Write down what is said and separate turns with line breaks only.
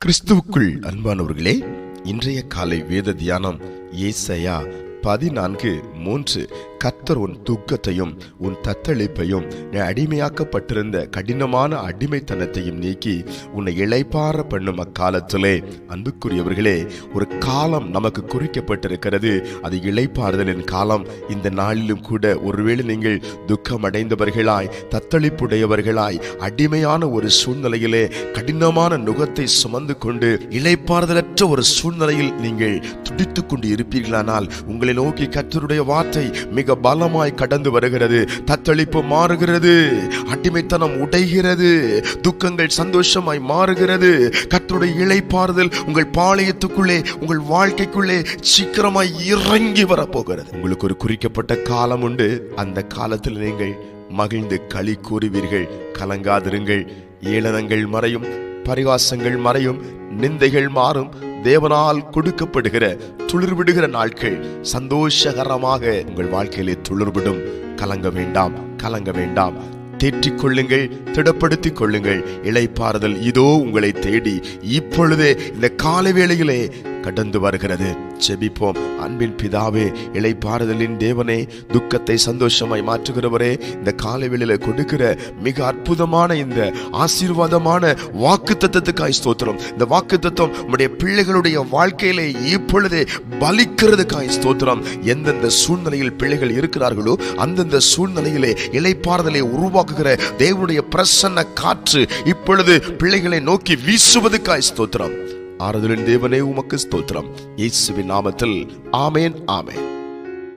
கிறிஸ்துவுக்குள் அன்பானவர்களே இன்றைய காலை வேத தியானம் ஏசையா பதினான்கு மூன்று கத்தர் உன் துக்கத்தையும் உன் தத்தளிப்பையும் நீ அடிமையாக்கப்பட்டிருந்த கடினமான அடிமைத்தனத்தையும் நீக்கி உன்னை இளைப்பார பண்ணும் அக்காலத்திலே. அன்புக்குரியவர்களே ஒரு காலம் நமக்கு குறிக்கப்பட்டிருக்கிறது. அது இளைப்பாறுதலின் காலம். இந்த நாளிலும் கூட ஒருவேளை நீங்கள் துக்கம் அடைந்தவர்களாய் தத்தளிப்புடையவர்களாய் அடிமையான ஒரு சூழ்நிலையிலே கடினமான நுகத்தை சுமந்து கொண்டு இளைப்பாறுதலற்ற ஒரு சூழ்நிலையில் நீங்கள் துடித்துக் கொண்டு இருப்பீர்களானால் உங்களை நோக்கி கத்தருடைய வார்த்தை மிக பலமாய் கடந்து வருகிறது. தத்தளிப்பு மாறுகிறது. அடிமைத்தனம் உடைகிறது. துக்கங்கள் சந்தோஷமாய் மாறுகிறது. கத்துடைய இழைப்பாறுதல் உங்கள் பாளையத்துக்குள்ளே உங்கள் வாழ்க்கைக்குள்ளே சீக்கிரமாய் இறங்கி வரப்போகிறது. உங்களுக்கு ஒரு குறிக்கப்பட்ட காலம் உண்டு. அந்த காலத்தில் நீங்கள் மகிழ்ந்து களி கூறுவீர்கள். கலங்காதிருங்கள். ஏளனங்கள் மறையும். பரிகாசங்கள் மறையும். நிந்தைகள் மாறும். தேவனால் கொடுக்கப்படுகிற துளிர்விடுகிற நாட்கள் சந்தோஷகரமாக உங்கள் வாழ்க்கையிலே துளிர்விடும். கலங்க வேண்டாம் கலங்க வேண்டாம். தேற்றிக் கொள்ளுங்கள் திடப்படுத்திக் கொள்ளுங்கள். இலைப்பாறுதல் இதோ உங்களை தேடி. இப்பொழுதே இந்த காலை வேளையிலே கடந்து வருகிறது. செபிப்போம் அன்பின் பிதாவே இளைப்பாறுதலின் தேவனே துக்கத்தை சந்தோஷமாய் மாற்றுகிறவரே இந்த காலை கொடுக்கிற மிக அற்புதமான இந்த ஆசீர்வாதமான வாக்கு தத்துவத்துக்காய் ஸ்தோத்திரம். இந்த வாக்கு தத்துவம் உடைய பிள்ளைகளுடைய வாழ்க்கையிலே இப்பொழுதே பலிக்கிறதுக்காய் ஸ்தோத்திரம். எந்தெந்த சூழ்நிலையில் பிள்ளைகள் இருக்கிறார்களோ அந்தந்த சூழ்நிலையிலே இளைப்பாறுதலை உருவாக்குகிற தேவனுடைய பிரசன்ன காற்று இப்பொழுது பிள்ளைகளை நோக்கி வீசுவதுக்காய் ஸ்தோத்திரம். ஆறுதலின் தேவனே உமக்கு ஸ்தோத்திரம். இயேசுவின் நாமத்தில். ஆமேன் ஆமேன்.